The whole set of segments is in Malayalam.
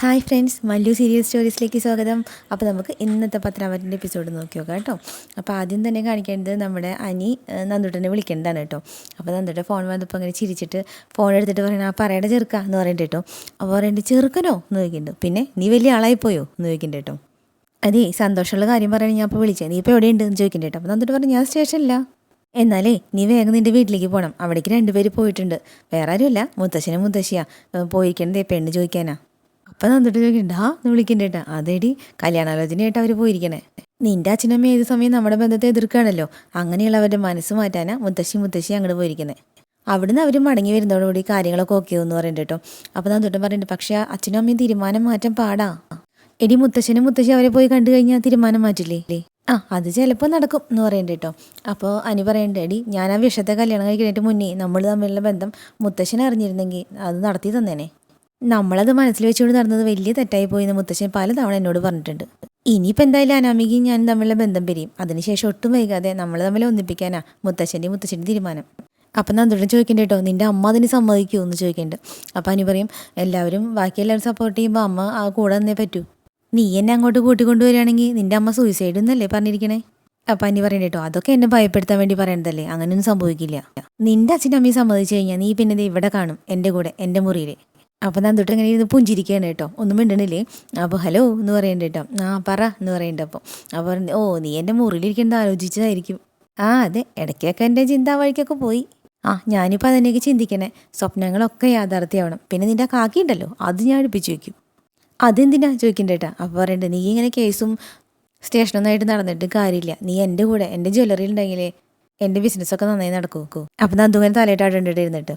ഹായ് ഫ്രണ്ട്സ് മല്ലു സീരിയൽ സ്റ്റോറീസിലേക്ക് സ്വാഗതം. അപ്പോൾ നമുക്ക് ഇന്നത്തെ പത്രാമത്തിന്റെ എപ്പിസോഡ് നോക്കി നോക്കാം കേട്ടോ. അപ്പോൾ ആദ്യം തന്നെ കാണിക്കേണ്ടത് നമ്മുടെ അനി നന്ദുട്ടനെ വിളിക്കേണ്ടതാണ് കേട്ടോ. അപ്പോൾ നന്ദുട്ട ഫോൺ വന്നപ്പോൾ അങ്ങനെ ചിരിച്ചിട്ട് ഫോൺ എടുത്തിട്ട് പറയണ ആ പറയേണ്ട ചെറുക്ക എന്ന് പറയുന്നുണ്ട് കേട്ടോ. അപ്പോൾ പറയുന്നുണ്ട് ചെറുക്കനോ? എന്ന് ചോദിക്കുന്നുണ്ട്. പിന്നെ നീ വലിയ ആളായിപ്പോയോ? എന്ന് ചോദിക്കുന്നുണ്ട് കേട്ടോ. അതെ സന്തോഷമുള്ള കാര്യം പറയണേ ഞാൻ അപ്പോൾ വിളിച്ചത് നീ ഇപ്പോൾ എവിടെയുണ്ട്? എന്ന് ചോദിക്കുന്നുണ്ട് കേട്ടോ. അപ്പോൾ നന്ദുട്ട് പറഞ്ഞു ഞാൻ സ്റ്റേഷനില്ല എന്നാലേ നീ വേഗം നിന്റെ വീട്ടിലേക്ക് പോകണം അവിടേക്ക് രണ്ടുപേര് പോയിട്ടുണ്ട്. വേറെ ആരുമില്ല. മുത്തശ്ശനും മുത്തശ്ശിയാ. ഏഹ്, പോയിരിക്കണതേ പെണ്ണ് ചോദിക്കാനാ. അപ്പം നന്നിട്ട് ചോദിക്കണ്ട എന്ന് വിളിക്കണ്ടേട്ടാ അതേടി കല്യാണാലോചനയായിട്ട് അവർ പോയിരിക്കണേ. നിന്റെ അച്ഛനമ്മ ഏത് സമയം നമ്മുടെ ബന്ധത്തെ എതിർക്കുകയാണല്ലോ അങ്ങനെയുള്ളവരുടെ മനസ്സ് മാറ്റാനാ മുത്തശ്ശി മുത്തശ്ശി അങ്ങോട്ട് പോയിരിക്കുന്നത് അവിടുന്ന് അവർ മടങ്ങി വരുന്നതോടുകൂടി കാര്യങ്ങളൊക്കെ ഓക്കെ എന്ന് പറയുന്നുണ്ട് കേട്ടോ അപ്പോൾ തൊട്ടും പറയുന്നുണ്ട് പക്ഷേ അച്ഛനും അമ്മയും തീരുമാനം മാറ്റാൻ പാടാ. എടി മുത്തശ്ശനും മുത്തശ്ശി അവരെ പോയി കണ്ടു കഴിഞ്ഞാൽ തീരുമാനം മാറ്റില്ലേ? ആ അത് ചിലപ്പോൾ നടക്കും എന്ന് പറയുന്നുണ്ട് കേട്ടോ അപ്പോൾ അനി പറയണ്ട എടി ഞാൻ ആ വിഷത്തെ കല്യാണം കഴിക്കുന്നതിന് മുന്നേ നമ്മൾ തമ്മിലുള്ള ബന്ധം മുത്തശ്ശൻ അറിഞ്ഞിരുന്നെങ്കിൽ അത് നടത്തി തന്നേനെ. നമ്മളത് മനസ്സിൽ വെച്ചുകൊണ്ട് നടന്നത് വലിയ തെറ്റായി പോയി എന്ന് മുത്തശ്ശൻ പലതവണ എന്നോട് പറഞ്ഞിട്ടുണ്ട്. ഇനിയിപ്പോൾ എന്തായാലും അനാമികയും ഞാൻ തമ്മിലുള്ള ബന്ധം പിരിയും. അതിനുശേഷം ഒട്ടും വൈകാതെ നമ്മൾ തമ്മിൽ ഒന്നിപ്പിക്കാനാ മുത്തശ്ശന്റെ മുത്തശ്ശന്റെ തീരുമാനം. അപ്പം നന്ദുടൻ ചോദിക്കണ്ട കേട്ടോ നിന്റെ അമ്മ അതിന് സമ്മതിക്കുമോ എന്ന് ചോദിക്കുന്നുണ്ട് അപ്പം അനി പറയും എല്ലാവരും ബാക്കി എല്ലാവരും സപ്പോർട്ട് ചെയ്യുമ്പോൾ അമ്മ ആ കൂടെ തന്നേ പറ്റൂ. നീ എന്നെ അങ്ങോട്ട് കൂട്ടിക്കൊണ്ടുവരികയാണെങ്കിൽ നിന്റെ അമ്മ സൂയിസൈഡ് എന്നല്ലേ പറഞ്ഞിരിക്കണേ? അപ്പം അനി പറയണ്ട കേട്ടോ അതൊക്കെ എന്നെ ഭയപ്പെടുത്താൻ വേണ്ടി പറയണതല്ലേ? അങ്ങനെയൊന്നും സംഭവിക്കില്ല. നിന്റെ അച്ഛന്റെ അമ്മയും സമ്മതിച്ചു കഴിഞ്ഞാൽ നീ പിന്നെ ഇവിടെ കാണും എന്റെ കൂടെ എന്റെ മുറിയിൽ അപ്പം ഞാൻ തൊട്ട് ഇങ്ങനെ ഇരുന്ന് പുഞ്ചിരിക്കുകയാണ് കേട്ടോ. ഒന്നും മിണ്ടണില്ലേ? അപ്പോൾ ഹലോ എന്ന് പറയണ്ട കേട്ടോ. ആ പറ എന്ന് പറയണ്ട അപ്പോൾ അപ്പോൾ ഓ നീ എന്റെ മുറിയിലിരിക്കേണ്ട ആലോചിച്ചതായിരിക്കും. ആ അതെ. ഇടയ്ക്കൊക്കെ എന്റെ ചിന്താ വഴിക്കൊക്കെ പോയി. ആ ഞാനിപ്പോൾ അതിനേക്ക് ചിന്തിക്കണേ. സ്വപ്നങ്ങളൊക്കെ യാഥാർത്ഥ്യമാവണം. പിന്നെ നിന്റെ ആ കാക്കി ഉണ്ടല്ലോ അത് ഞാൻ അടുപ്പിച്ച് വയ്ക്കും അതെന്തിനാ ചോദിക്കണ്ടേട്ടാ അപ്പോൾ പറയണ്ടേ നീ ഇങ്ങനെ കേസും സ്റ്റേഷനൊന്നായിട്ട് നടന്നിട്ട് കാര്യമില്ല. നീ എന്റെ കൂടെ എന്റെ ജ്വല്ലറിയിൽ ഉണ്ടെങ്കിലേ എന്റെ ബിസിനസ്സൊക്കെ നന്നായി നടക്കും അപ്പം നന്ദുങ്ങനെ തലയിട്ടാടുണ്ടിട്ട് ഇരുന്നിട്ട്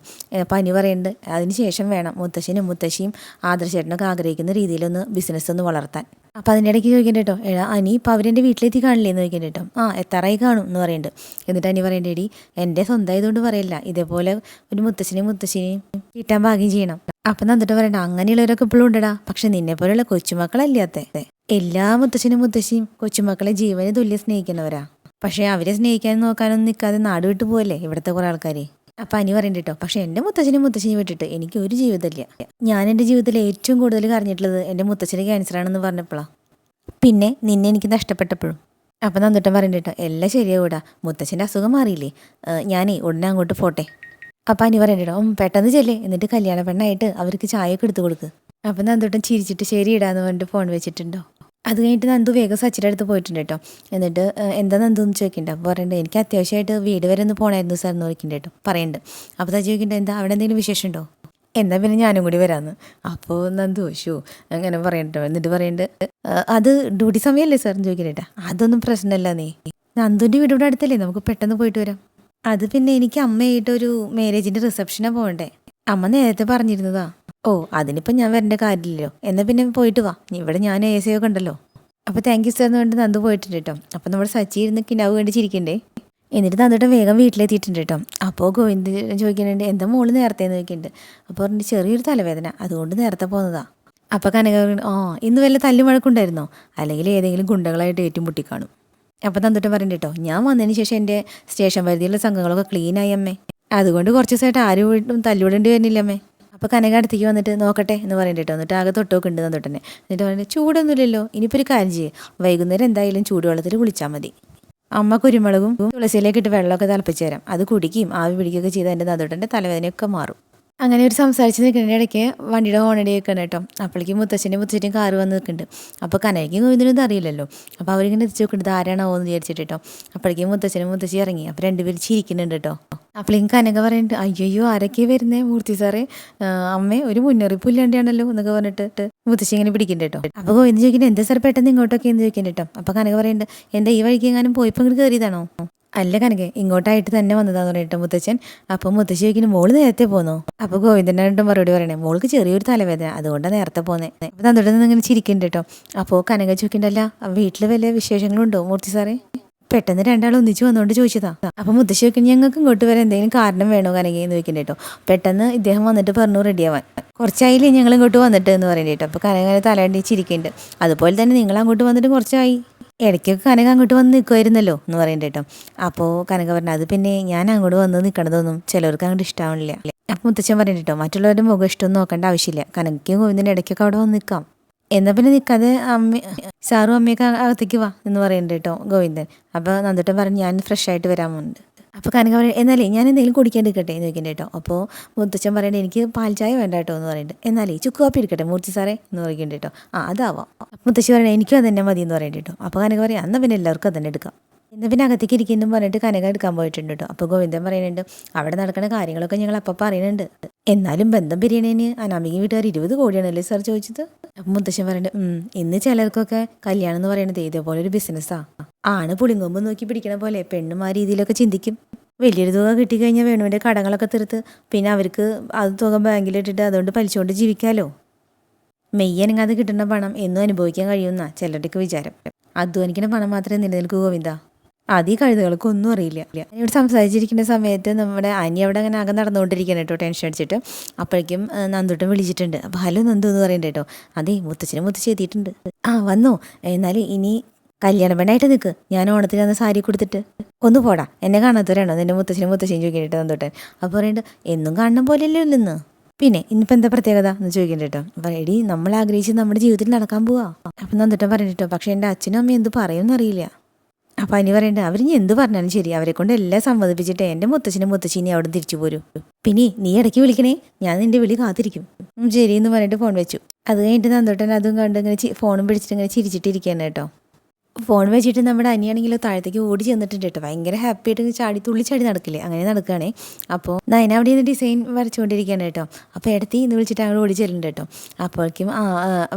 പനി പറയുന്നുണ്ട് അതിന് ശേഷം വേണം മുത്തശ്ശനും മുത്തശ്ശിയും ആദർശേട്ടനൊക്കെ ആഗ്രഹിക്കുന്ന രീതിയിലൊന്ന് ബിസിനസ് ഒന്ന് വളർത്താൻ. അപ്പം അതിന്റെ ഇടയ്ക്ക് ചോദിക്കണ്ട കേട്ടോ അനി ഇപ്പം അവരെന്റെ വീട്ടിലെത്തി കാണില്ലേ എന്ന് ചോദിക്കണ്ട കേട്ടോ. ആ എത്രയായി കാണും എന്ന് പറയുന്നുണ്ട് എന്നിട്ട് അനി പറയേണ്ട എടി എന്റെ സ്വന്തമായതുകൊണ്ട് പറയില്ല ഇതേപോലെ ഒരു മുത്തശ്ശനെയും മുത്തശ്ശിനെയും കിട്ടാൻ ഭാഗ്യം ചെയ്യണം. അപ്പം നന്നിട്ട് പറയണ്ട അങ്ങനെയുള്ളവരൊക്കെ ഇപ്പോഴും ഉണ്ടടാ പക്ഷെ നിന്നെ പോലെയുള്ള കൊച്ചുമക്കളല്ലാത്ത എല്ലാ മുത്തശ്ശനും മുത്തശ്ശിയും കൊച്ചുമക്കളെ ജീവന് തുല്യം സ്നേഹിക്കുന്നവരാ. പക്ഷേ അവരെ സ്നേഹിക്കാൻ നോക്കാനൊന്നും നിൽക്കാതെ നാട് വിട്ടു പോകല്ലേ ഇവിടുത്തെ കുറേ ആൾക്കാർ അപ്പം അനി പറയണ്ട കേട്ടോ പക്ഷേ എന്റെ മുത്തച്ഛനും മുത്തച്ഛനും വിട്ടിട്ട് എനിക്ക് ഒരു ജീവിതമില്ല. ഞാൻ എന്റെ ജീവിതത്തിൽ ഏറ്റവും കൂടുതൽ കരഞ്ഞിട്ടുള്ളത് എന്റെ മുത്തച്ഛന് ക്യാൻസറാണെന്ന് പറഞ്ഞപ്പോഴാണ് പിന്നെ നിന്നെ എനിക്ക് നഷ്ടപ്പെട്ടപ്പോഴും. അപ്പം നന്നിട്ടും പറയണ്ട കേട്ടോ എല്ലാം ശരിയാവൂടാ മുത്തച്ഛന്റെ അസുഖം മാറിയില്ലേ. ഞാനേ ഉടനെ അങ്ങോട്ട് പോട്ടെ. അപ്പം അനി പറയണ്ട കേട്ടോ പെട്ടെന്ന് ചെല്ലേ എന്നിട്ട് കല്യാണ പെണ്ണായിട്ട് അവർക്ക് ചായയൊക്കെ എടുത്തു കൊടുക്ക്. അപ്പം നന്ദോട്ടം ചിരിച്ചിട്ട് ശരി ഇടാന്ന് പറഞ്ഞിട്ട് ഫോൺ വെച്ചിട്ടുണ്ടോ? അത് കഴിഞ്ഞിട്ട് നന്ദു വേഗം സച്ചിന്റെ അടുത്ത് പോയിട്ടുണ്ട് കേട്ടോ. എന്നിട്ട് എന്താ നന്ദു എന്ന് ചോദിക്കണ്ട. അപ്പോൾ പറയണ്ട എനിക്ക് അത്യാവശ്യമായിട്ട് വീട് വരെ ഒന്ന് പോകണമായിരുന്നു സാർ എന്ന് ചോദിക്കണ്ട കേട്ടോ. പറയുന്നുണ്ട് അപ്പോൾ താ ചോദിക്കണ്ട എന്താ അവിടെ എന്തെങ്കിലും വിശേഷം ഉണ്ടോ എന്നാൽ പിന്നെ ഞാനും കൂടി വരാമെന്ന് അപ്പോൾ നന്ദു ഷോ അങ്ങനെ പറയണ്ടോ എന്നിട്ട് പറയുന്നുണ്ട് അത് ഡ്യൂട്ടി സമയമല്ലേ സാർ? എന്ന് ചോദിക്കണ്ട അതൊന്നും പ്രശ്നമല്ല നീ. നന്ദുവിന്റെ വീട് ഇവിടെ അടുത്തല്ലേ? നമുക്ക് പെട്ടെന്ന് പോയിട്ട് വരാം. അത് പിന്നെ എനിക്ക് അമ്മയായിട്ടൊരു മാരേജിന്റെ റിസപ്ഷനാണ് പോകണ്ടേ? അമ്മ നേരത്തെ പറഞ്ഞിരുന്നതാ. ഓ അതിനിപ്പം ഞാൻ വരേണ്ട കാര്യമില്ലല്ലോ. എന്നാൽ പിന്നെ പോയിട്ട് വാ. ഇവിടെ ഞാൻ എ സി ഒക്കെ ഉണ്ടല്ലോ. അപ്പോൾ താങ്ക് യു സാർ എന്ന് പറഞ്ഞിട്ട് നന്ദു പോയിട്ടുണ്ട് കേട്ടോ. അപ്പോൾ നമ്മുടെ സച്ചി ഇരുന്ന് കിനാവ് വേണ്ടി ചിരിക്കണ്ടേ? എന്നിട്ട് തന്നിട്ട് വേഗം വീട്ടിലെത്തിയിട്ടുണ്ട് കേട്ടോ. അപ്പോൾ ഗോവിന്ദ് ചോദിക്കുന്നുണ്ട് എന്താ മോൾ നേരത്തെ എന്ന് ചോദിക്കുന്നുണ്ട്. അപ്പോൾ പറഞ്ഞു ചെറിയൊരു തലവേദന. അതുകൊണ്ട് നേരത്തെ പോകുന്നതാ അപ്പോൾ കനക ഓ ഇന്ന് വല്ല തല്ലു മഴക്കുണ്ടായിരുന്നോ? അല്ലെങ്കിൽ ഏതെങ്കിലും ഗുണ്ടകളായിട്ട് ഏറ്റുമുട്ടി കാണും അപ്പം തന്നിട്ട് പറയണ്ട കേട്ടോ ഞാൻ വന്നതിന് ശേഷം എന്റെ സ്റ്റേഷൻ പരിധിയിലുള്ള സംഘങ്ങളൊക്കെ ക്ലീനായി അമ്മേ. അതുകൊണ്ട് കുറച്ച് ദിവസമായിട്ട് ആരും തല്ലുവിടേണ്ടി വരുന്നില്ല അമ്മേ. അപ്പോൾ കനക അടുത്തേക്ക് വന്നിട്ട് നോക്കട്ടെ എന്ന് പറയണ്ട കേട്ടോ എന്നിട്ട് ആകെ തൊട്ടൊക്കെ ഉണ്ട് തന്നിട്ടെന്നെ എന്നിട്ട് പറഞ്ഞിട്ട് ചൂടൊന്നുമില്ലല്ലോ ഇനിയിപ്പോൾ ഒരു കാര്യം ചെയ്യേ. വൈകുന്നേരം എന്തായാലും ചൂടുവെള്ളത്തിൽ കുളിച്ചാൽ മതി. അമ്മ കുരുമുളകും തുളസിയിലേക്ക് ഇട്ട് വെള്ളമൊക്കെ തിളപ്പിച്ച് തരാം. അത് കുടിക്കുകയും ആവി പിടിക്കുകയൊക്കെ ചെയ്ത് എന്റെ നദോട്ടന്റെ തലവേദനയൊക്കെ മാറും. അങ്ങനെ ഒരു സംസാരിച്ച് നിൽക്കുന്നതിന്റെ ഇടയ്ക്ക് വണ്ടിയുടെ ഹോണടി കേൾക്കണം കേട്ടോ. അപ്പോഴേക്കും മുത്തച്ഛന്റെ മുത്തച്ഛന്റെയും കാറ് വന്ന് നിൽക്കുന്നുണ്ട്. അപ്പോൾ കനയ്ക്കും ഗോവിന്ദനൊന്നും അറിയില്ലല്ലോ. അപ്പോൾ അവരിങ്ങനെ എത്തിച്ച് നോക്കുന്നുണ്ട് ആരാണോ എന്ന് വിചാരിച്ചിട്ട് കേട്ടോ. അപ്പോഴേക്കും മുത്തച്ഛനും മുത്തശ്ശി ഇറങ്ങി. അപ്പോൾ രണ്ടുപേരും ചിരിക്കുന്നുണ്ട് കേട്ടോ. അപ്പോഴേക്കും കനക പറയുന്നുണ്ട് അയ്യോ ആരൊക്കെ വരുന്നേ മൂർത്തി സാറേ? അമ്മേ ഒരു മുന്നറിയിപ്പ് ഇല്ലാണ്ടാണല്ലോ എന്നൊക്കെ പറഞ്ഞിട്ട് മുത്തശ്ശി ഇങ്ങനെ പിടിക്കുന്നുണ്ട് കേട്ടോ. അപ്പോൾ ഗോവിന്ദൻ ചോദിക്കുന്നത് എന്താ സാർ പെട്ടെന്ന് ഇങ്ങോട്ടൊക്കെ എന്ന് ചോദിക്കുന്നുണ്ട് കേട്ടോ. അപ്പോൾ കനക പറയുന്നുണ്ട് എന്റെ ഈ വഴിക്ക് എങ്ങാനും പോയിപ്പോൾ ഇങ്ങോട്ട് കയറിയതാണോ അല്ല കനകെ ഇങ്ങോട്ടായിട്ട് തന്നെ വന്നതാന്ന് പറഞ്ഞിട്ട് മുത്തച്ഛൻ. അപ്പോൾ മുത്തശ്ശി ചോദിക്കുന്നു മോൾ നേരത്തെ പോന്നു? അപ്പോൾ ഗോവിന്ദനായിട്ടും മറുപടി പറയണേ മോൾക്ക് ചെറിയൊരു തലവേദന അതുകൊണ്ടാണ് നേരത്തെ പോന്നെ. അപ്പോൾ തന്നിട്ട് നിന്ന് ഇങ്ങനെ ചിരിക്കുന്നുണ്ട് കേട്ടോ. അപ്പോൾ കനക ചോദിക്കണ്ടല്ല വീട്ടിൽ വല്ല വിശേഷങ്ങളുണ്ടോ മൂർത്തി സാറേ? പെട്ടെന്ന് രണ്ടാൾ ഒന്നിച്ച് വന്നുകൊണ്ട് ചോദിച്ചതാ. അപ്പോൾ മുത്തശ്ശി വെക്കുന്ന ഞങ്ങൾക്ക് ഇങ്ങോട്ട് വരാൻ എന്തെങ്കിലും കാരണം വേണോ കനകയെന്ന് ചോദിക്കണ്ട കേട്ടോ. പെട്ടെന്ന് ഇദ്ദേഹം വന്നിട്ട് പറഞ്ഞു റെഡിയാവാൻ കുറച്ചായില്ലേ ഞങ്ങൾ ഇങ്ങോട്ട് വന്നിട്ട്? എന്ന് പറയുന്നത് കേട്ടോ. അപ്പോൾ കനക തലയണ്ടി ചിരിക്കുന്നുണ്ട്. അതുപോലെ തന്നെ നിങ്ങൾ അങ്ങോട്ട് വന്നിട്ട് കുറച്ചായി. ഇടയ്ക്കൊക്കെ കനക അങ്ങോട്ട് വന്ന് നിൽക്കുമായിരുന്നല്ലോ എന്ന് പറയണ്ട കേട്ടോ. അപ്പോൾ കനക പറഞ്ഞു അത് പിന്നെ ഞാൻ അങ്ങോട്ട് വന്ന് നിൽക്കണതൊന്നും ചിലവർക്ക് അങ്ങോട്ട് ഇഷ്ടമാവില്ല അപ്പം മുത്തച്ഛൻ പറയണ്ട കേട്ടോ മറ്റുള്ളവരുടെ മുഖം ഇഷ്ടമൊന്നും നോക്കേണ്ട ആവശ്യമില്ല. കനകയ്ക്കും ഗോവിന്ദന്റെ ഇടയ്ക്കൊക്കെ അവിടെ വന്ന് നിൽക്കാം എന്നാൽ പിന്നെ നിൽക്കാതെ അമ്മ സാറും അമ്മയൊക്കെ അകത്തേക്ക് വാ എന്ന് പറയണ്ട കേട്ടോ ഗോവിന്ദൻ. അപ്പോൾ നന്ദിട്ടൻ പറഞ്ഞു ഞാൻ ഫ്രഷ് ആയിട്ട് പോകുന്നുണ്ട് അപ്പോൾ കനക പറയും എന്നാലേ ഞാൻ എന്തെങ്കിലും കുടിക്കാൻ എടുക്കട്ടെ? എന്ന് ചോദിക്കണ്ട കേട്ടോ. അപ്പോൾ മുത്തച്ഛൻ പറയേണ്ടത് എനിക്ക് പാൽ ചായ വേണ്ട കേട്ടോ എന്ന് പറയുന്നുണ്ട് എന്നാലേ ചുക്ക് കാപ്പി എടുക്കട്ടെ മൂർത്തി സാറേ എന്ന് പറയുന്നുണ്ട് കേട്ടോ. ആ അതാവാം. മുത്തശ്ശി പറയണേ എനിക്കും അത് തന്നെ മതി എന്ന് പറയുന്നുണ്ട് കേട്ടോ. അപ്പോൾ കനക പറയാം എന്നാൽ പിന്നെ എല്ലാവർക്കും അത് തന്നെ എടുക്കാം. ഇന്ന് പിന്നെ അകത്തേക്ക് ഇരിക്കുന്നു പറഞ്ഞിട്ട് കനക എടുക്കാൻ പോയിട്ടുണ്ട് കേട്ടോ അപ്പോൾ ഗോവിന്ദൻ പറയുന്നുണ്ട് അവിടെ നടക്കുന്ന കാര്യങ്ങളൊക്കെ ഞങ്ങൾ അപ്പം പറയുന്നുണ്ട്. എന്നാലും ബന്ധം പിരിയണേന് അനാമിക വീട്ടുകാർ ഇരുപത് കോടിയാണല്ലേ സാർ ചോദിച്ചത്? അപ്പം മുത്തശ്ശൻ "ഉം, ഇന്ന് ചിലർക്കൊക്കെ കല്യാണം എന്ന് പറയുന്നത് ഇതേപോലെ ഒരു ബിസിനസ്സാ ആണ് പുളിങ്കൊമ്പ് നോക്കി പിടിക്കണ പോലെ പെണ്ണും ആ രീതിയിലൊക്കെ ചിന്തിക്കും. വലിയൊരു തുക കിട്ടിക്കഴിഞ്ഞാൽ വേണുവിന്റെ കടങ്ങളൊക്കെ തീർത്ത് പിന്നെ അവർക്ക് അത് തുക ബാങ്കിലിട്ടിട്ട് അതുകൊണ്ട് പലിച്ചുകൊണ്ട് ജീവിക്കാമല്ലോ മെയ്യനങ്ങാതെ കിട്ടുന്ന പണം എന്നും അനുഭവിക്കാൻ കഴിയുന്ന ചിലരുടെയൊക്കെ വിചാരം. അധ്വാനിക്കുന്ന പണം മാത്രമേ നിലനിൽക്കൂ ഗോവിന്ദ. അത് ഈ കഴുതകൾക്കും ഒന്നും അറിയില്ല. ഇവിടെ സംസാരിച്ചിരിക്കുന്ന സമയത്ത് നമ്മുടെ അനി അവിടെ അങ്ങനെ ആകെ നടന്നുകൊണ്ടിരിക്കുകയാണ് കേട്ടോ ടെൻഷൻ അടിച്ചിട്ട്. അപ്പോഴേക്കും നന്ദുട്ടൻ വിളിച്ചിട്ടുണ്ട്. അപ്പോൾ ഹലോ നന്ദു എന്ന് പറയുന്നുണ്ട് കേട്ടോ. അതെ മുത്തച്ഛനും മുത്തച്ഛി എത്തിയിട്ടുണ്ട്. ആ വന്നോ. എന്നാൽ ഇനി കല്യാണ പെണ്ണായിട്ട് നിൽക്ക് ഞാൻ ഓണത്തിന് അന്ന് സാരി കൊടുത്തിട്ട്. ഒന്ന് പോടാ. എന്നെ കാണാത്തവരാണോ? നിന്റെ മുത്തച്ഛനും മുത്തശ്ശിയും ചോദിക്കേണ്ടിട്ട് നന്ദുട്ടൻ. അപ്പോൾ പറയുന്നുണ്ട് എന്നും കാണണം പോലെയല്ലോ ഇല്ലെന്ന് പിന്നെ ഇനിയിപ്പോൾ എന്താ പ്രത്യേകത? എന്ന് ചോദിക്കണ്ട കേട്ടോ. അപ്പം എടി നമ്മൾ ആഗ്രഹിച്ച് നമ്മുടെ ജീവിതത്തിൽ നടക്കാൻ പോവാ. അപ്പം നന്നിട്ടും പറഞ്ഞിട്ടോ പക്ഷേ എന്റെ അച്ഛനും അമ്മയും എന്ത് പറയുമെന്ന് അറിയില്ല അപ്പം അനി പറയണ്ട അവർ ഇനി എന്ത് പറഞ്ഞാലും ശരി അവരെ കൊണ്ട് എല്ലാം സമ്മതിപ്പിച്ചിട്ട് എന്റെ മുത്തച്ഛനും മുത്തച്ഛിനെ അവിടെ തിരിച്ചു പോരും. പിന്നെ നീ ഇടയ്ക്ക് വിളിക്കണേ ഞാൻ നിന്റെ വിളി കാത്തിരിക്കും. ശരി എന്ന് പറഞ്ഞിട്ട് ഫോൺ വെച്ചു. അത് കഴിഞ്ഞിട്ട് നന്ദോട്ടൻ അതും കണ്ട് ഇങ്ങനെ ഫോണും പിടിച്ചിട്ട് ഇങ്ങനെ ചിരിച്ചിട്ടിരിക്കുകയാണ് കേട്ടോ. ഫോൺ വെച്ചിട്ട് നമ്മുടെ അനിയാണെങ്കിൽ താഴത്തേക്ക് ഓടി ചെന്നിട്ടുണ്ട് കേട്ടോ. ഭയങ്കര ഹാപ്പി ആയിട്ട് ചാടി തുള്ളി ചാടി നടക്കില്ലേ? അങ്ങനെ നടക്കുകയാണേ. അപ്പോൾ നയന അവിടെ നിന്ന് ഡിസൈൻ വരച്ചുകൊണ്ടിരിക്കുകയാണ് കേട്ടോ. അപ്പോൾ ഇടത്തി ഇന്ന് വിളിച്ചിട്ട് അങ്ങോട്ട് ഓടി ചെല്ലുന്നുണ്ട് കേട്ടോ. അപ്പോഴേക്കും ആ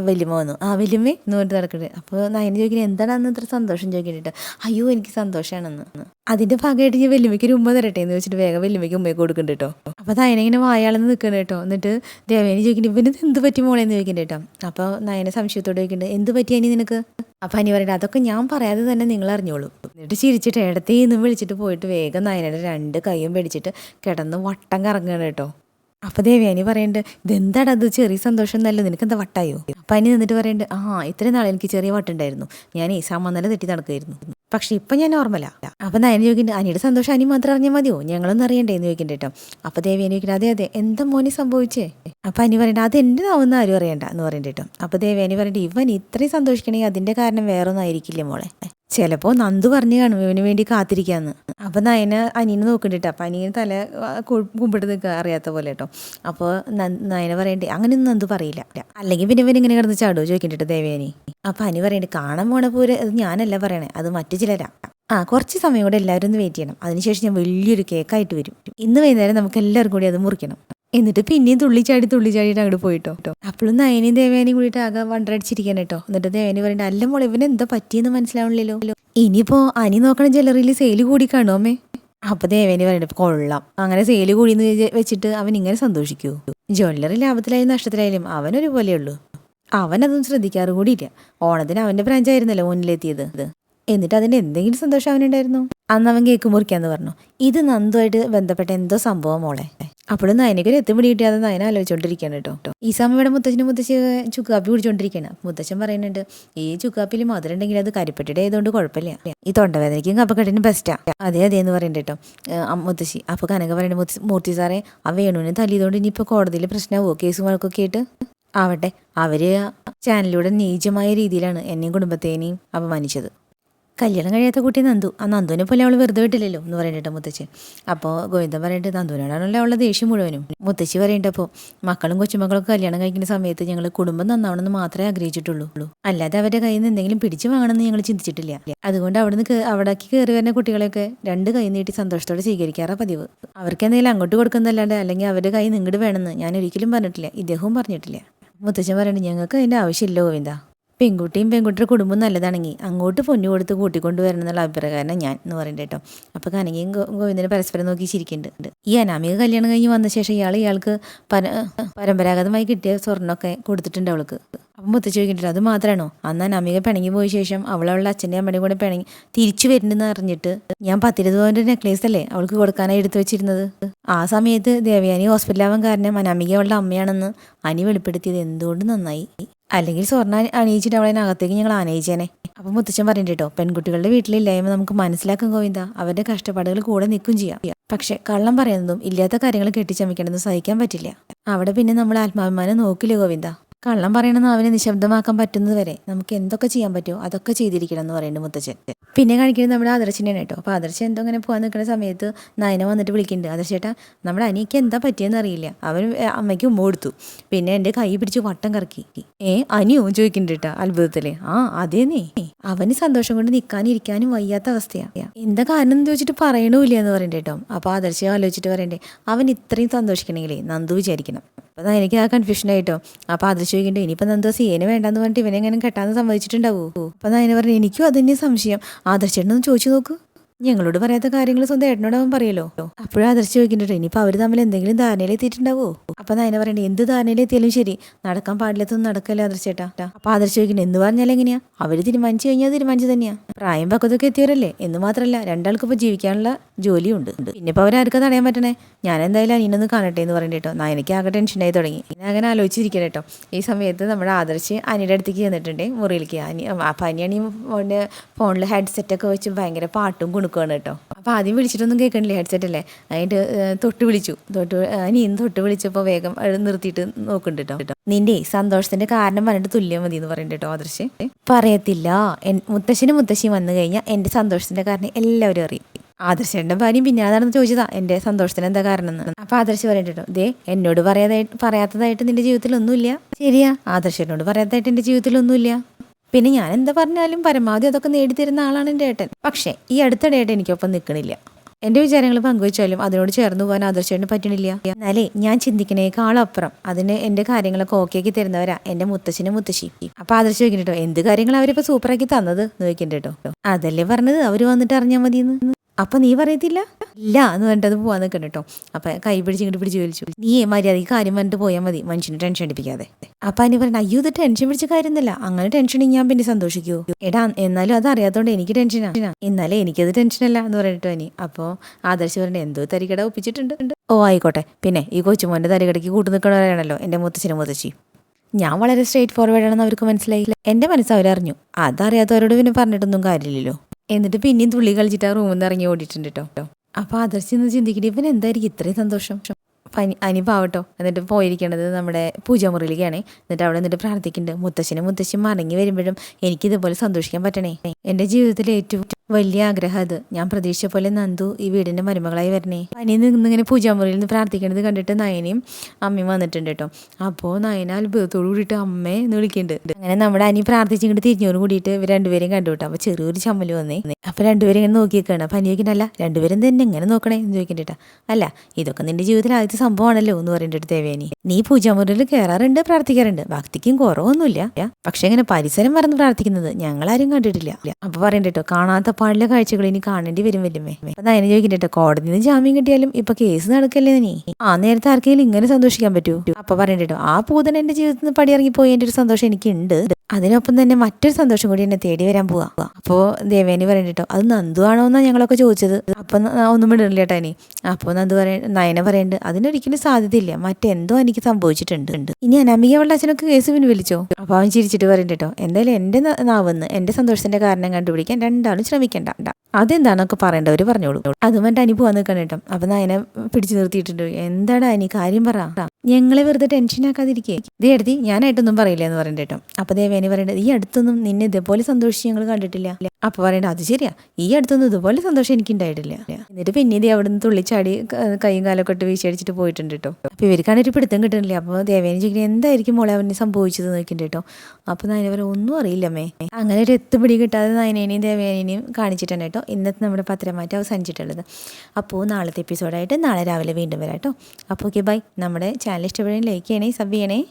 വലിയ വന്നു. ആ വല്യമ്മേ എന്ന് പറഞ്ഞിട്ട് നടക്കുന്നത് അപ്പോൾ നയന ചോദിക്കുന്നത് എന്താണ് അന്ന് ഇത്ര സന്തോഷം? ചോദിക്കുന്നുണ്ട് കേട്ടോ. അയ്യോ എനിക്ക് സന്തോഷമാണെന്ന് അതിന്റെ ഭാഗമായിട്ട് ഞാൻ വല്യമ്മയ്ക്ക് ഒരു ഉമ്മ തരട്ടെ എന്ന് വെച്ചിട്ട് വേഗം വല്യമ്മയ്ക്ക് ഉമ്മയെ കൊടുക്കുന്നുണ്ട് കേട്ടോ. അപ്പോൾ നയന ഇങ്ങനെ വായാളെന്ന് നിൽക്കുന്നുണ്ട് കേട്ടോ. എന്നിട്ട് ദേവേനി ചോദിക്കുന്നുണ്ട് ഇവന് എന്ത് പറ്റി മോളെ? എന്ന് ചോദിക്കുന്നുണ്ട് കേട്ടോ. അപ്പോൾ നയന സംശയത്തോടെ ചോദിക്കുന്നുണ്ട് എന്ത് പറ്റി അനി നിനക്ക്? അപ്പം അനി പറയട്ടെ അതൊക്കെ ഞാൻ പറയാതെ തന്നെ നിങ്ങൾ അറിഞ്ഞോളൂ എന്നിട്ട് ചിരിച്ചിട്ട് ഇടത്തേ നിന്നും വിളിച്ചിട്ട് പോയിട്ട് വേഗം നയനയുടെ രണ്ട് കൈയും പിടിച്ചിട്ട് കിടന്ന് വട്ടം കറങ്ങുകയാണ് കേട്ടോ. അപ്പൊ അനി പറയുന്നുണ്ട് ഇതെന്താടാ അത് ചെറിയ സന്തോഷം എന്നല്ലോ? നിനക്ക് എന്താ വട്ടായോ? അപ്പൊ അനി നിന്നിട്ട് പറയുന്നുണ്ട് ആ ഇത്രയും നാളെ എനിക്ക് ചെറിയ വട്ടുണ്ടായിരുന്നു. ഞാൻ ഈ സമനില തെറ്റി നടക്കുമായിരുന്നു പക്ഷെ ഇപ്പൊ ഞാൻ നോർമലാണ് അപ്പൊ നയന ചോദിക്കുന്നുണ്ട് അനിയുടെ സന്തോഷം അനി മാത്രം അറിഞ്ഞാൽ മതിയോ? ഞങ്ങളൊന്നും അറിയണ്ടേ? എന്ന് ചോദിക്കണ്ട കേട്ടോ. അപ്പൊ ദേവി ചോദിക്കുന്നത് അതെ അതെ എന്താ മോനെ സംഭവിച്ചേ? അപ്പൊ അനി പറയണ്ട അത് എന്റെ നാവുന്ന ആരും അറിയണ്ട എന്ന് പറയണ്ട കേട്ടോ. അപ്പൊ അനി പറയണ്ട ഇവൻ ഇത്രയും സന്തോഷിക്കണമെങ്കിൽ അതിന്റെ കാരണം വേറൊന്നും ആയിരിക്കില്ല മോളെ. ചിലപ്പോൾ നന്ദു പറഞ്ഞു കാണും ഇവന് വേണ്ടി കാത്തിരിക്കാന്ന്. അപ്പൊ നയന അനിയനെ നോക്കണ്ടിട്ട്. അപ്പൊ അനിയന് തല കുമ്പിട്ട് നിൽക്കുക അറിയാത്ത പോലെ കേട്ടോ. അപ്പോൾ നയന പറയണ്ടേ അങ്ങനെയൊന്നും നന്ദു പറയില്ല. അല്ലെങ്കിൽ പിന്നെ ഇവൻ ഇങ്ങനെ കിടന്ന് ചാടുമോ ചോദിക്കണ്ടിട്ട് ദേവേനി. അപ്പൊ അനി പറയണ്ടേ കാണാൻ പോണ പോലെ അത് ഞാനല്ല പറയണേ അത് മറ്റു ചിലരാ. ആ കുറച്ച് സമയം കൂടെ എല്ലാവരും ഒന്ന് വെയിറ്റ് ചെയ്യണം. അതിനുശേഷം ഞാൻ വലിയൊരു കേക്കായിട്ട് വരും. ഇന്ന് വൈകുന്നേരം നമുക്ക് എല്ലാവർക്കും കൂടി അത് മുറിക്കണം. എന്നിട്ട് പിന്നെയും തുള്ളിച്ചാടി തുള്ളിച്ചാടിയിട്ട് അങ്ങോട്ട് പോയിട്ടോ. അപ്പോഴും നയനയും ദേവേനയും കൂടിയിട്ട് ആകെ വണ്ടടിച്ചിരിക്കാൻ കേട്ടോ. എന്നിട്ട് ദേവേനി പറയണ്ട അല്ല മോളെ ഇവന് എന്താ പറ്റിയെന്ന് മനസ്സിലാവണില്ലല്ലോ. ഇനിയിപ്പോ അനി നോക്കണ ജ്വല്ലറിയിൽ സെയിൽ കൂടി കാണുമോ അമ്മേ? അപ്പൊ ദേവേനി പറയണ്ട കൊള്ളാം. അങ്ങനെ സെയിൽ കൂടിയെന്ന് വിചാ- വെച്ചിട്ട് അവൻ ഇങ്ങനെ സന്തോഷിക്കൂ. ജ്വല്ലറി ലാഭത്തിലായാലും നഷ്ടത്തിലായാലും അവനൊരുപോലെയുള്ളൂ അവനതൊന്നും ശ്രദ്ധിക്കാറ് കൂടിയില്ല. ഓണത്തിന് അവന്റെ ബ്രാഞ്ചായിരുന്നല്ലോ മുന്നിലെത്തിയത്. എന്നിട്ട് അതിന്റെ എന്തെങ്കിലും സന്തോഷം അവനുണ്ടായിരുന്നു അന്ന് അവൻ കേക്ക് മുറിക്കാന്ന് പറഞ്ഞു. ഇത് നന്ദുമായിട്ട് ബന്ധപ്പെട്ട എന്തോ സംഭവം മോളെ. അപ്പോഴും നയനക്കൊരു എത്തുപിടി കിട്ടിയാതെ നയന ആലോചിച്ചോണ്ടിരിക്കുകയാണ് കേട്ടോ. ഈ സമയം ഇവിടെ മുത്തച്ഛനും മുത്തശ്ശി ചുക്കാപ്പി കുടിച്ചോണ്ടിരിക്കുകയാണ്. മുത്തച്ഛൻ പറയുന്നുണ്ട് ഈ ചുക്കാപ്പിൽ മധുരം ഉണ്ടെങ്കിൽ അത് കരിപ്പെട്ടിയുടെ ആയതുകൊണ്ട് കുഴപ്പമില്ല. ഈ തൊണ്ടവേദനയ്ക്കും കപ്പക്കെട്ടിന് ബെസ്റ്റാ അതെ അതെ എന്ന് പറയുന്നുണ്ട് കേട്ടോ. മുത്തശ്ശി. അപ്പോൾ കനക മുത്തശ്ശി മൂർത്തി സാറേ ആ വേണുവിനെ തല്ലിയതുകൊണ്ട് ഇനിയിപ്പോൾ കോടതിയിൽ പ്രശ്നമാവോ? കേസും വഴക്കൊക്കെ ആയിട്ട്? ആവട്ടെ അവർ ചാനലിലൂടെ നീചമായ രീതിയിലാണ് എന്നെയും കുടുംബത്തേനെയും അപമാനിച്ചത്. കല്യാണം കഴിയാത്ത കുട്ടി നന്ദു. ആ നന്ദുവിനെ പോലെ അവൾ വെറുതെ വിട്ടില്ലല്ലോ എന്ന് പറയണ്ട മുത്തച്ഛൻ. അപ്പോൾ ഗോവിന്ദൻ പറയട്ടെ നന്ദുവിനോടാണല്ലോ അവളുടെ ദേഷ്യം മുഴുവനും. മുത്തശ്ശി പറയണ്ട അപ്പോൾ മക്കളും കൊച്ചുമക്കളും കല്യാണം കഴിക്കുന്ന സമയത്ത് ഞങ്ങൾ കുടുംബം നന്നാവണമെന്ന് മാത്രമേ ആഗ്രഹിച്ചിട്ടുള്ളൂ. അല്ലാതെ അവരുടെ കയ്യിൽ നിന്ന് എന്തെങ്കിലും പിടിച്ചു വാങ്ങണമെന്ന് ഞങ്ങൾ ചിന്തിച്ചിട്ടില്ല. അതുകൊണ്ട് അവിടുന്ന് അവിടേക്ക് കയറി വരുന്ന കുട്ടികളെയൊക്കെ രണ്ട് കൈ നീട്ടി സന്തോഷത്തോടെ സ്വീകരിക്കാറാ പതിവ്. അവർക്ക് എന്തെങ്കിലും അങ്ങോട്ട് കൊടുക്കുന്നതല്ലാണ്ട് അല്ലെങ്കിൽ അവരുടെ കൈ നിങ്ങട് വേണമെന്ന് ഞാൻ ഒരിക്കലും പറഞ്ഞിട്ടില്ല. ഇദ്ദേഹവും പറഞ്ഞിട്ടില്ല. മുത്തച്ഛൻ പറയണ്ട ഞങ്ങൾക്ക് അതിന്റെ ആവശ്യമില്ല ഗോവിന്ദ. പെൺകുട്ടിയും പെൺകുട്ടിയുടെ കുടുംബം നല്ലതാണെങ്കിൽ അങ്ങോട്ട് പൊന്നു കൊടുത്ത് കൂട്ടിക്കൊണ്ടുവരണം എന്നുള്ള അഭിപ്രായക്കാരനാണ് ഞാൻ എന്ന് പറയുന്നത് കേട്ടോ. അപ്പോൾ കനകയും ഗോവിന്ദനെ പരസ്പരം നോക്കി ചിരിക്കുന്നുണ്ട്. ഈ അനാമിക കല്യാണം കഴിഞ്ഞ് വന്ന ശേഷം ഇയാൾ ഇയാൾക്ക് പര പരമ്പരാഗതമായി കിട്ടിയ സ്വർണമൊക്കെ കൊടുത്തിട്ടുണ്ട് അവൾക്ക്. അപ്പം മുത്തച്ഛ ചോദിക്കുന്നുണ്ട് അത് മാത്രമാണോ? അന്ന് അനാമിക പിണങ്ങി പോയ ശേഷം അവൾ അവളുടെ അച്ഛന്റെ അമ്മയുടെയും കൂടെ പിണങ്ങി തിരിച്ചു വരുന്നെന്ന് അറിഞ്ഞിട്ട് ഞാൻ പത്തിരുപത് പവന്റെ നെക്ലേസ് അല്ലേ അവൾക്ക് കൊടുക്കാനായി എടുത്തു വെച്ചിരുന്നത്? ആ സമയത്ത് ദേവയാനി ഹോസ്പിറ്റലാവാൻ കാരണം അനാമിക അവളുടെ അമ്മയാണെന്ന് അനി വെളിപ്പെടുത്തിയത് എന്തുകൊണ്ട് നന്നായി? അല്ലെങ്കിൽ സ്വർണ അണിയിച്ചിട്ട് അവളെ അകത്തേക്ക് ഞങ്ങൾ ആനയിച്ചേനെ. അപ്പോൾ മുത്തച്ഛൻ പറയുന്നുണ്ട് കേട്ടോ പെൺകുട്ടികളുടെ വീട്ടിലില്ലായ്മ നമുക്ക് മനസ്സിലാക്കും ഗോവിന്ദ. അവരുടെ കഷ്ടപ്പാടുകൾ കൂടെ നിൽക്കും ചെയ്യാം. പക്ഷെ കള്ളം പറയുന്നതും ഇല്ലാത്ത കാര്യങ്ങൾ കെട്ടിച്ചമിക്കണമെന്ന് സഹിക്കാൻ പറ്റില്ല. അവിടെ പിന്നെ നമ്മൾ ആത്മാഭിമാനം നോക്കില്ല ഗോവിന്ദ? കള്ളം പറയണമെന്ന് അവനെ നിശബ്ദമാക്കാൻ പറ്റുന്നത് വരെ നമുക്ക് എന്തൊക്കെ ചെയ്യാൻ പറ്റുമോ അതൊക്കെ ചെയ്തിരിക്കണം എന്ന് പറയുന്നുണ്ട് മുത്തച്ഛൻ. പിന്നെ കാണിക്കുന്നത് നമ്മുടെ ആദർശിനെയാണ് കേട്ടോ. അപ്പോൾ ആദർശ് എന്തോ അങ്ങനെ പോകാൻ നിൽക്കുന്ന സമയത്ത് നയന വന്നിട്ട് വിളിക്കുന്നുണ്ട്. ആദർശേട്ടാ നമ്മുടെ അനിക്ക് എന്താ പറ്റിയെന്ന് അറിയില്ല. അവൻ അമ്മയ്ക്ക് ഉമ്മ കൊടുത്തു. പിന്നെ എന്റെ കൈ പിടിച്ച് വട്ടം കറക്കി. ഏ അനിയോ? ചോദിക്കുന്നുണ്ട് കേട്ടോ അത്ഭുതത്തിൽ. ആ അതേന്നേ. അവന് സന്തോഷം കൊണ്ട് നിൽക്കാനും ഇരിക്കാനും വയ്യാത്ത അവസ്ഥയാ. എന്താ കാരണം എന്ന് ചോദിച്ചിട്ട് പറയണമില്ല എന്ന് പറയണ്ടേ കേട്ടോ. അപ്പോൾ ആദർശം ആലോചിച്ചിട്ട് പറയണ്ടേ അവൻ ഇത്രയും സന്തോഷിക്കണമെങ്കിലേ നന്ദു വിചാരിക്കണം. അപ്പം എനിക്ക് ആ കൺഫ്യൂഷൻ ആയിട്ടോ അപ്പോൾ ആദർശ് ചോദിക്കണ്ടേ? ഇനിയിപ്പോൾ നന്ദോ സീനെ വേണ്ടെന്ന് പറഞ്ഞിട്ട് ഇവനെങ്ങനെ കെട്ടാന്ന് സമ്മതിച്ചിട്ടുണ്ടാവൂ? അപ്പം അതിനെ പറഞ്ഞു എനിക്കും അതന്നെ സംശയം. ആദർശേട്ടനൊന്ന് ചോദിച്ചു നോക്കൂ. ഞങ്ങളോട് പറയാത്ത കാര്യങ്ങൾ സ്വന്തം ഏട്ടനോട് അവൻ പറയല്ലോ. അപ്പോഴും ആദർശ് ചോദിക്കുന്നുണ്ട് ഇനിയിപ്പോൾ അവർ തമ്മിൽ എന്തെങ്കിലും ധാരണയിലെത്തിയിട്ടുണ്ടാവോ അപ്പം അതിനെ പറയണ്ടേ എന്ത് ധാരണയിലെത്തിയാലും ശരി നടക്കാൻ പാടില്ലാത്തൊന്നും നടക്കല്ലേ ആദർശേട്ടാ? അപ്പം ആദർശ് ചോദിക്കുന്നത് എന്ന് പറഞ്ഞാൽ എങ്ങനെയാ? അവർ തീരുമാനിച്ചു കഴിഞ്ഞാൽ തീരുമാനിച്ചു തന്നെയാ. പ്രായം പക്വതൊക്കെ എത്തിയവരല്ലേ എന്ന് മാത്രമല്ല രണ്ടാൾക്കും ഇപ്പോൾ ജീവിക്കാനുള്ള ജോലിയുണ്ട്. പിന്നെ ഇപ്പോൾ അവരാർക്കാ തടയാൻ പറ്റണേ? ഞാൻ എന്തായാലും അനിയനൊന്ന് കാണട്ടെ എന്ന് പറയണ്ട കേട്ടോ. നയനയ്ക്ക് ആകെ ടെൻഷനായി തുടങ്ങി. ഇനി അങ്ങനെ ആലോചിച്ചിരിക്കണം കേട്ടോ. ഈ സമയത്ത് നമ്മുടെ ആദർശ് അനിയുടെ അടുത്തേക്ക് ചെന്നിട്ടുണ്ട് മുറിയിലേക്ക്. അനി അപ്പം അനിയാണി ഫോണിൽ ഹെഡ്സെറ്റൊക്കെ വെച്ച് ഭയങ്കര പാട്ടും കുണുക്കുവാണ് കേട്ടോ. അപ്പോൾ ആദ്യം വിളിച്ചിട്ടൊന്നും കേൾക്കണില്ല ഹെഡ്സെറ്റ് അല്ലേ? അതിന്റെ തൊട്ട് വിളിച്ചു. തൊട്ട് അനിയും തൊട്ട് വിളിച്ചപ്പോൾ വേഗം നിർത്തിയിട്ട് നോക്കുന്നുണ്ട് കേട്ടോ. നിന്റെ സന്തോഷത്തിന്റെ കാരണം പറഞ്ഞിട്ട് തുല്യം മതി എന്ന് പറയുന്നുണ്ട് കേട്ടോ ആദർശ്. പറയത്തില്ല. മുത്തശ്ശനും മുത്തശ്ശിയും വന്നു കഴിഞ്ഞാൽ എന്റെ സന്തോഷത്തിന്റെ കാരണം എല്ലാവരും അറിയും. ആദർശന്റെ ഭാര്യയും പിന്നെ അതാണെന്ന് ചോദിച്ചതാ എന്റെ സന്തോഷത്തിന് എന്താ കാരണം എന്ന്. അപ്പൊ ആദർശ് പറയട്ടോ ദേ എന്നോട് പറയാതായിട്ട് പറയാത്തതായിട്ട് നിന്റെ ജീവിതത്തിൽ ഒന്നുമില്ല ശരിയാ ആദർശനോട് പറയാത്തതായിട്ട് എന്റെ ജീവിതത്തിൽ ഒന്നുമില്ല പിന്നെ ഞാൻ എന്താ പറഞ്ഞാലും പരമാവധി അതൊക്കെ നേടിത്തരുന്ന ആളാണ് എന്റെ ഏട്ടൻ. പക്ഷേ ഈ അടുത്തിടെ ഏട്ടൻ എനിക്കൊപ്പം നിൽക്കണില്ല എന്റെ വിചാരങ്ങൾ പങ്കുവെച്ചാലും അതിനോട് ചേർന്ന് പോകാൻ ആദർശേട്ടന് പറ്റണില്ല. എന്നാലേ ഞാൻ ചിന്തിക്കണേക്കാളപ്പുറം അതിന് എന്റെ കാര്യങ്ങളൊക്കെ ഓക്കെ ആക്കി തരുന്നവരാ എന്റെ മുത്തശ്ശനും മുത്തശ്ശി. അപ്പൊ ആദർശ് ചോദിക്കണ്ട കേട്ടോ എന്ത് കാര്യങ്ങൾ അവരിപ്പോ സൂപ്പറാക്കി തന്നത്? കേട്ടോ അതല്ലേ പറഞ്ഞത്? അവർ വന്നിട്ട് അറിഞ്ഞാൽ മതിയെന്ന്. അപ്പൊ നീ പറയത്തില്ല? ഇല്ല എന്ന് പറഞ്ഞിട്ട് അത് പോകാൻ നിൽക്കണം കേട്ടോ അപ്പൊ കൈ പിടിച്ച് ഇങ്ങോട്ട് പിടിച്ച് ചോദിച്ചു. നീ മര്യാദയ്ക്ക് കാര്യം പറഞ്ഞിട്ട് പോയാൽ മതി മനുഷ്യന് ടെൻഷൻ അടിപ്പിക്കാതെ. അപ്പൊ അനി പറഞ്ഞു അയ്യോ ഇത് ടെൻഷൻ പിടിച്ച കാര്യമൊന്നുമല്ല അങ്ങനെ ടെൻഷൻ ഞാൻ പിന്നെ സന്തോഷിക്കൂ? എടാ എന്നാലും അത് അറിയാത്തതുകൊണ്ട് എനിക്ക് ടെൻഷനാ എന്നാലേ എനിക്കത് ടെൻഷനല്ല എന്ന് പറഞ്ഞിട്ട് അനി. അപ്പോൾ ആദർശ് പറഞ്ഞു എന്തോ തരികട ഒപ്പിച്ചിട്ടുണ്ട്. ഓ ആയിക്കോട്ടെ. പിന്നെ ഈ കൊച്ചുമോന്റെ തരികടയ്ക്ക് കൂട്ടു നിൽക്കണവരാണല്ലോ എന്റെ മുത്തച്ഛനും മുത്തശ്ശി. ഞാൻ വളരെ സ്ട്രേറ്റ് ഫോർവേഡ് ആണെന്ന് അവർക്ക് മനസ്സിലായില്ല. എന്റെ മനസ്സ് അവരറിഞ്ഞു. അതറിയാത്തവരോട് പിന്നെ പറഞ്ഞിട്ടൊന്നും കാര്യമില്ലല്ലോ. എന്നിട്ട് പിന്നെയും തുള്ളി കളിച്ചിട്ട് ആ റൂമിൽ നിന്ന് ഇറങ്ങി ഓടിയിട്ടുണ്ട് കേട്ടോ അപ്പോൾ ആദർശിന്ന് ചിന്തിക്കണേ ഇവൻ എന്തായിരിക്കും? ഇത്രയും സന്തോഷം. പനി അനി പാവട്ടോ എന്നിട്ട് പോയിരിക്കണത് നമ്മുടെ പൂജാമുറിയിലേക്കാണ് എന്നിട്ട് അവിടെ നിന്നിട്ട് പ്രാർത്ഥിക്കുന്നുണ്ട്. മുത്തശ്ശനും മുത്തശ്ശനും മടങ്ങി വരുമ്പോഴും എനിക്ക് ഇതുപോലെ സന്തോഷിക്കാൻ പറ്റണേ. എന്റെ ജീവിതത്തിൽ ഏറ്റവും വലിയ ആഗ്രഹം അത്. ഞാൻ പ്രതീക്ഷിച്ച പോലെ നന്ദു ഈ വീടിന്റെ മരുമകളായി വരണേ. അനി നിന്നിങ്ങനെ പൂജാമുറിയിൽ നിന്ന് പ്രാർത്ഥിക്കുന്നത് കണ്ടിട്ട് നയനയും അമ്മയും വന്നിട്ടുണ്ട് കേട്ടോ. അപ്പോൾ നയന അത്ഭുതത്തോട് കൂടിയിട്ട് അമ്മേ എന്ന് വിളിക്കുന്നുണ്ട്. അങ്ങനെ നമ്മുടെ അനി പ്രാർത്ഥിച്ചിങ്ങോട്ട് തിരിഞ്ഞോട് കൂടിയിട്ട് ഇവർ രണ്ടുപേരെയും കണ്ടു കേട്ടോ. അപ്പോൾ ചെറിയൊരു ചമ്മൽ വന്നേ. അപ്പോൾ രണ്ടുപേരും ഇങ്ങനെ നോക്കിയേക്കാണ്. പനി അനി ചോദിക്കണ്ടല്ല രണ്ടുപേരും തന്നെ എങ്ങനെ നോക്കണേ എന്ന് ചോദിക്കണ്ടേട്ടാ അല്ല ഇതൊക്കെ നിന്റെ ജീവിതത്തിൽ ആദ്യത്തെ സംഭവമാണല്ലോ എന്ന് പറയേണ്ടത് ദേവേനി. നീ പൂജാമുറിയിൽ കയറാറുണ്ട് പ്രാർത്ഥിക്കാറുണ്ട്. ഭക്തിക്കും കുറവൊന്നുമില്ല. പക്ഷെ ഇങ്ങനെ പരിസരം മറന്ന് പ്രാർത്ഥിക്കുന്നത് ഞങ്ങളാരും കണ്ടിട്ടില്ല. അപ്പോൾ പറയണ്ട കേട്ടോ കാണാത്ത പല കാഴ്ചകൾ ഇനി കാണേണ്ടി വരും വല്യമ്മേ. അപ്പൊ ചോദിക്കട്ടെ കോടതി കേട്ടോ കോടതിയിൽ നിന്ന് ജാമ്യം കിട്ടിയാലും ഇപ്പൊ കേസ് നടക്കല്ലേ നീ ആ നേരത്തെ ആർക്കെങ്കിലും ഇങ്ങനെ സന്തോഷിക്കാൻ പറ്റൂ? അപ്പൊ പറയണ്ടോ ആ പൂതൻ എന്റെ ജീവിതത്തിൽ നിന്ന് പടിയിറങ്ങിപ്പോയി എന്റെ ഒരു സന്തോഷം എനിക്കുണ്ട്. അതിനൊപ്പം തന്നെ മറ്റൊരു സന്തോഷം കൂടി എന്നെ തേടി വരാൻ പോവാ. അപ്പോ ദേവേനി പറയണ്ടോ അത് നന്ദു ആണോ എന്നാ ഞങ്ങളൊക്കെ ചോദിച്ചത്. അപ്പൊ ഒന്നും വിടില്ല കേട്ടോ ഇനി. അപ്പൊ നന്ദു പറയ നയന പറയണ്ട് അതിനൊരിക്കലും സാധ്യതയില്ല മറ്റെന്തോ എനിക്ക് സംഭവിച്ചിട്ടുണ്ട്. ഇനി അനാമിക അവളുടെ അച്ഛനൊക്കെ കേസ് പിൻവലിച്ചോ? അപ്പൊ അവൻ ചിരിച്ചിട്ട് പറയണ്ടോ എന്തായാലും എന്റെ നാവെന്ന് എന്റെ സന്തോഷത്തിന്റെ കാരണം കണ്ടുപിടിക്കാൻ രണ്ടാളും ശ്രമിക്കണ്ട അതെന്താണെന്നൊക്കെ പറയേണ്ടവര് പറഞ്ഞോളൂ. അതും മറ്റേ അനി വന്ന് കണ്ടിട്ടും അപ്പൊ ഞാൻ അതിനെ പിടിച്ചു നിർത്തിയിട്ടുണ്ട്. എന്താടാ അനി കാര്യം പറ. ഞങ്ങളെ വെറുതെ ടെൻഷൻ ആക്കാതിരിക്കേ. ഇതേ എടുത്തി ഞാനായിട്ടൊന്നും പറയില്ല എന്ന് പറയണ്ട കേട്ടോ. അപ്പൊ ദേവേനി പറയേണ്ടത് ഈ അടുത്തൊന്നും നിന്നെ ഇതേപോലെ സന്തോഷിച്ച് ഞങ്ങൾ കണ്ടിട്ടില്ല. അപ്പൊ പറയണ്ട അത് ശരിയാ. ഈ അടുത്തൊന്നും ഇതുപോലെ സന്തോഷം എനിക്ക് ഉണ്ടായിട്ടില്ല എന്നിട്ട് പിന്നെ ഇത് അവിടെ നിന്ന് തുള്ളിച്ചാടി കൈയും കാലൊക്കെ ഇട്ട് വീശടിച്ചിട്ട് പോയിട്ടുണ്ട് കേട്ടോ അപ്പൊ ഇവർക്കാണ് ഒരു പിടുത്തം കിട്ടുന്നില്ല. അപ്പൊ ദേവേനെ ചോദിക്കുന്നത് എന്തായിരിക്കും മോളെ അവന് സംഭവിച്ചത്? നോക്കിണ്ട് കേട്ടോ അപ്പൊ നയന പറയും ഒന്നും അറിയില്ലമ്മേ അങ്ങനെ ഒരു എത്തുപിടി കിട്ടാതെ നയനേനെയും ദേവേനെയും കാണിച്ചിട്ടാണ് കേട്ടോ ഇന്നത്തെ നമ്മുടെ പത്രമാറ്റം അവസാനിച്ചിട്ടുള്ളത്. അപ്പോൾ നാളത്തെ എപ്പിസോഡായിട്ട് നാളെ രാവിലെ വീണ്ടും വരാം കേട്ടോ അപ്പോൾ ഓക്കെ ബൈ നമ്മുടെ ചാനൽ ഇഷ്ടപ്പെടുകയും ലൈക്ക് ചെയ്യണേ സബ് ചെയ്യണേ.